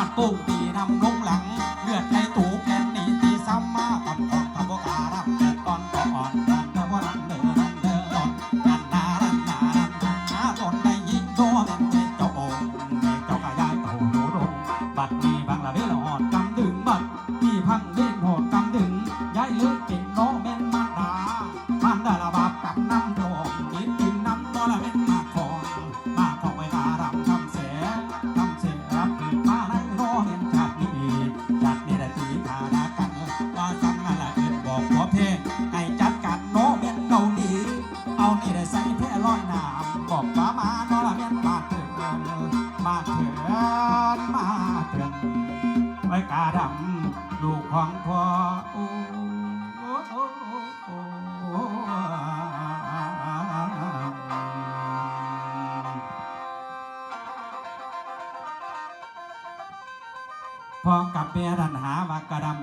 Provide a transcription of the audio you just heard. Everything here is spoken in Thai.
าดโป่งตีนำลงหลัง เลือดในตูแกนหนีตีซ้ำมากับออกกับโบการับเกิดก่อนก่อนกันตะวันเดินเดินตอนกันนารันนารันนาตนได้ยิงโดนเจ้าโอ่งเจ้ากระยายเต่าโดดงบัดนี้บางละเวลหอดกำดึงบัดที่พังเล่นหอดก เพลงให้จัดการโนเม็นเกาหลีเอานี่ได้ใส่แพร่ร้อยน้ำบอกป้ามาโนละเม็นมาเถิดมาเถิดมาเถิดไว้กาดำลูกของพ่อโอ้พอกับเมียดันหาว่ากาดำ